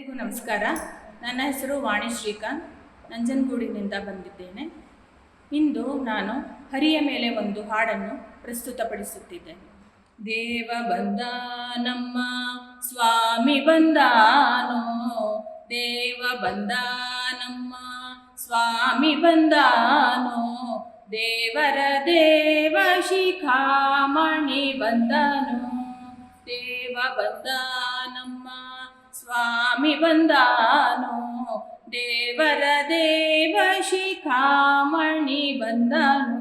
ಎಲ್ಲರಿಗೂ ನಮಸ್ಕಾರ. ನನ್ನ ಹೆಸರು ವಾಣಿ ಶ್ರೀಕಾಂತ್. ನಂಜನಗೂಡಿನಿಂದ ಬಂದಿದ್ದೇನೆ. ಇಂದು ನಾನು ಹರಿಯ ಮೇಲೆ ಒಂದು ಹಾಡನ್ನು ಪ್ರಸ್ತುತಪಡಿಸುತ್ತಿದ್ದೇನೆ. ದೇವ ಬಂದ ನಮ್ಮ, ಸ್ವಾಮಿ ಬಂದಾನೋ? ದೇವ ಬಂದ ನಮ್ಮ, ಸ್ವಾಮಿ ಬಂದಾನೋ? ದೇವರ ದೇವ ಶಿಖಾಮಣಿ ಬಂದನು? ದೇವ ಬಂದ ನಮ್ಮ ಸ್ವಾಮಿ ಬಂದಾನು? ದೇವರ ದೇವ ಶಿಖಾಮಣಿ ಬಂದನು?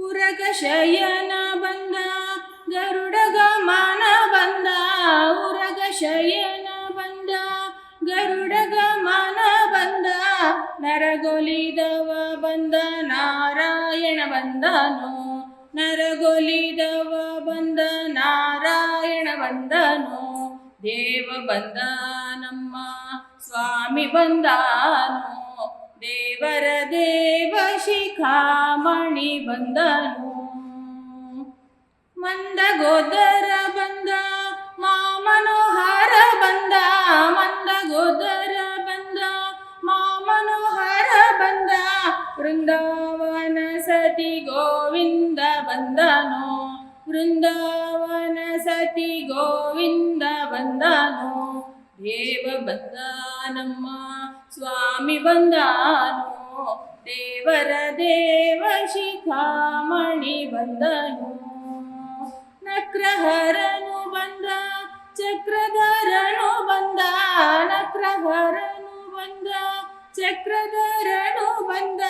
ಉರಗ ಶಯನ ಬಂದ, ಗರುಡ ಗಮನ ಬಂದ, ಉರಗ ಶಯನ ಬಂದ, ಗರುಡ ಗಮನ ಬಂದ, ನರಗೊಲಿದವ ಬಂದ, ನಾರಾಯಣ ಬಂದನು? ನರಗೊಲಿದವ ಬಂದ, ನಾರಾಯಣ ಬಂದನು? ದೇವ ಬಂದ ನಮ್ಮ ಸ್ವಾಮಿ ಬಂದಾನು. ದೇವರ ದೇವ ಶಿಖಾಮಣಿ ಬಂದನು. ಮಂದ ಗೋದರ ಬಂದ, ಮಾಮನೋಹರ ಬಂದ ಮಂದ ಗೋದರ ಬಂದ, ಮಾಮನೋಹರ ಬಂದ, ವೃಂದಾವನ ಸತಿ ಗೋವಿಂದ ಬಂದನು. ವೃಂದಾವನ ಸತಿ ಗೋವಿಂದ ಬಂದನು ದೇವ ಬಂದ ನಮ್ಮ ಸ್ವಾಮಿ ಬಂದಾನು ದೇವರ ದೇವ ಶಿಖಾಮಣಿ ಬಂದನು ನಕ್ರಹರನು ಬಂದ ಚಕ್ರಧರನು ಬಂದ ನಕ್ರಹರನು ಬಂದ ಚಕ್ರಧರನು ಬಂದ,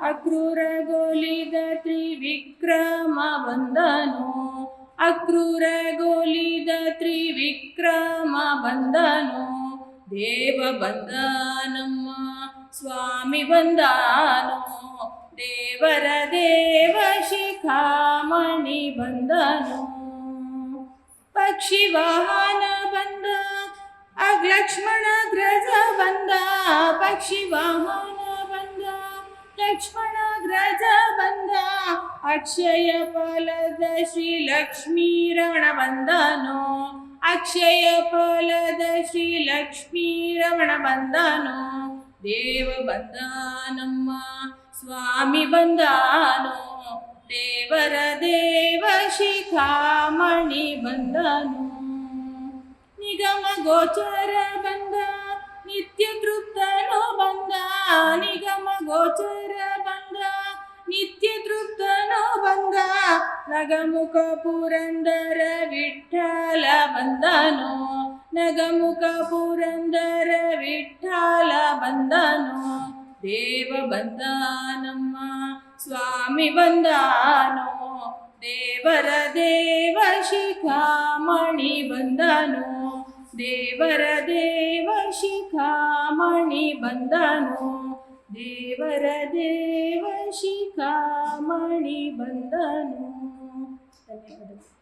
ಅಕ್ರೂರ ಗೋಲಿದ ತ್ರಿವಿಕ್ರಮ ಬಂದನು ಅಕ್ರೂರ ಗೋಲಿದ ತ್ರಿವಿಕ್ರಮ ಬಂದನು ದೇವ ಬಂದ ನಮ್ಮ ಸ್ವಾಮಿ ಬಂದನು. ದೇವರ ದೇವ ಶಿಖಾಮಣಿ ಬಂದನು. ಪಕ್ಷಿ ವಾಹನ ಬಂದ ಲಕ್ಷ್ಮಣ ಗ್ರಜ ಬಂದ ಪಕ್ಷಿ ವಾಹನ ಬಂದ ಲಕ್ಷ್ಮಣ ಗ್ರಜ ಬಂದ ಅಕ್ಷಯ ಫಲದ ಶ್ರೀ ಲಕ್ಷ್ಮೀ ರಮಣ ಬಂದನು ಅಕ್ಷಯ ಫಲದ ಶ್ರೀ ಲಕ್ಷ್ಮೀ ರಮಣ ಬಂದನು ದೇವ ಬಂದ ನಮ್ಮ ಸ್ವಾಮಿ ಬಂದಾನು ದೇವರ ದೇವ ಶಿಖಾಮಣಿ ಬಂದನು ನಿಗಮ ಗೋಚರ ಬಂದ ನಿತ್ಯ ತೃಪ್ತನು ಬಂದ ನಿಗಮ ಗೋಚರ ಬಂದ ನಿತ್ಯ ತೃಪ್ತನು ಬಂದ ನಗಮುಖ ಪುರಂದರ ವಿಠಲ ಬಂದನು ನಗಮುಖ ಪುರಂದರ ವಿಠಲ ಬಂದನು ದೇವ ಬಂದ ನಮ್ಮ ಸ್ವಾಮಿ ಬಂದಾನು ದೇವರ ದೇವ ಶಿಖಾಮಣಿ ಬಂದನು ದೇವರ ದೇವ ಶಿಖಾಮಣಿ ಬಂದನು. ದೇವರ ದೇವ ಶಿಖಾಮಣಿ ಬಂದನು. ಧನ್ಯವಾದಗಳು.